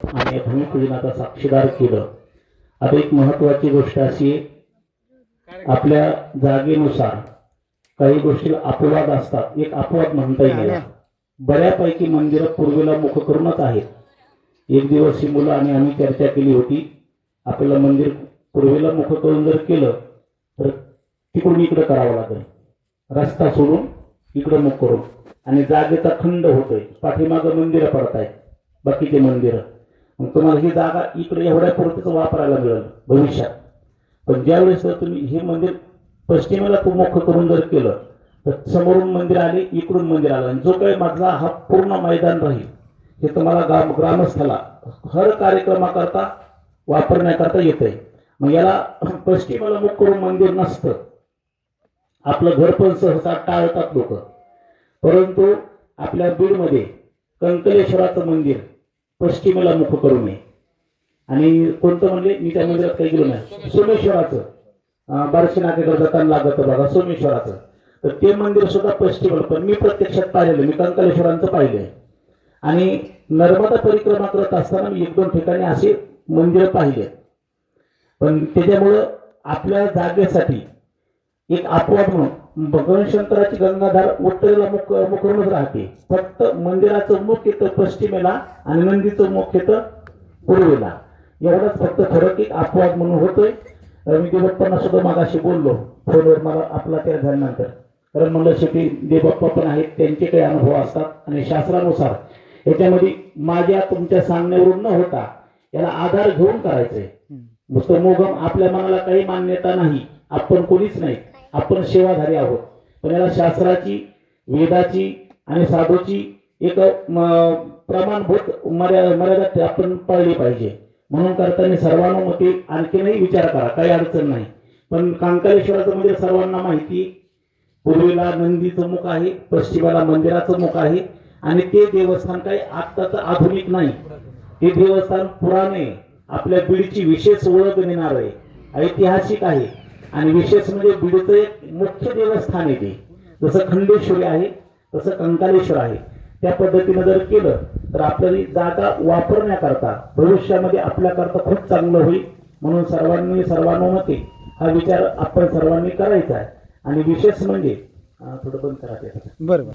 आणि भूमिपूजनाचा साक्षीदार केलं? आता एक महत्वाची गोष्ट अशी आपल्या जागेनुसार काही गोष्टी अपवाद असतात. एक अपवाद म्हणता येईल बऱ्यापैकी मंदिरं पूर्वेला मुख करूनच आहेत. एक दिवस ही मुलं आणि आम्ही चर्चा केली होती. आपल्याला मंदिर पूर्वेला मुख करून जर केलं तर तिकडून इकडं करावं लागेल. रस्ता सोडून इकडं मुख करून. आणि जागेचा खंड होतोय. पाठीमागं मंदिरं पडत आहेत बाकीचे मंदिरं. तुम्हाला ही जागा इकडे एवढ्या पुरतीच वापरायला मिळेल भविष्यात. पण ज्यावेळेस जर तुम्ही हे मंदिर पश्चिमेला तू मुख्य करून जर केलं तर समोरून मंदिर आले इकडून मंदिर आलं आणि जो काही मधला हा पूर्ण मैदान राहील हे तुम्हाला ग्राम ग्रामस्थाला हर कार्यक्रमाकरता वापरण्याकरता येतंय. मग याला पश्चिमेला मुख करून मंदिर नसतं. आपलं घर पण सहसा टाळतात लोक. परंतु आपल्या बीडमध्ये कंकलेश्वराचं मंदिर पश्चिमेला मुख करू नये. आणि कोणतं म्हणजे मी त्या मंदिरात काही गेलो नाही सोमेश्वराचं. अं, बारशे नाकेकर जाताना लागत बघा सोमेश्वराचं. तर ते मंदिर सुद्धा पश्चिमेला पण मी प्रत्यक्षात पाहिलेलं मी कंकालेश्वरांचं पाहिलंय. आणि नर्मदा परिक्रमा करत असताना मी एक दोन ठिकाणी असे मंदिरं पाहिले पण त्याच्यामुळं आपल्या जागेसाठी एक अपवाद म्हणून भगवान शंकराची गंगाधार उत्तरेला मुख मुखरूनच राहते. फक्त मंदिराचं मुख येतं पश्चिमेला आणि नंदीचं मुख येतं पूर्वेला. एवढाच फक्त फरक एक अपवाद म्हणून होतोय. मी देवप्पांना सुद्धा मागाशी बोललो. फोनवर मला आपला त्या झाल्यानंतर. कारण म्हणलं शेवटी देवप्पा पण आहेत त्यांचे काही अनुभव असतात. आणि शास्त्रानुसार याच्यामध्ये माझ्या तुमच्या सांगण्यावरून न होता याला आधार घेऊन करायचंय. नुसतं मोगम आपल्या मनाला काही मान्यता नाही. आपण कोणीच नाही. आपण सेवाधारी आहोत. पण याला शास्त्राची वेदाची आणि साधूची एक प्रमाणभूत मर्या मर्यादा आपण पाळली पाहिजे. म्हणून करताना सर्वानुमती आणखीनही विचार करा. काही अडचण नाही. पण कांकालेश्वराचं म्हणजे सर्वांना माहिती. पूर्वेला नंदीचं मुख आहे पश्चिमेला मंदिराचं मुख आहे आणि ते देवस्थान काही आत्ताचं आधुनिक नाही. ते देवस्थान पुराणे आपल्या बीडची विशेष ओळख देणार आहे. ऐतिहासिक आहे. आणि विशेष म्हणजे बीडचं एक मुख्य देवस्थान आहे ते. जसं खंडेश्वरी आहे तसं कंकालेश्वर आहे. त्या पद्धतीनं जर केलं तर आपल्याला जागा वापरण्याकरता भविष्यामध्ये आपल्याकरता खूप चांगलं होईल. म्हणून सर्वांनी सर्वानुमते हा विचार आपण सर्वांनी करायचा आहे. आणि विशेष म्हणजे थोडं बंद करायचं बरोबर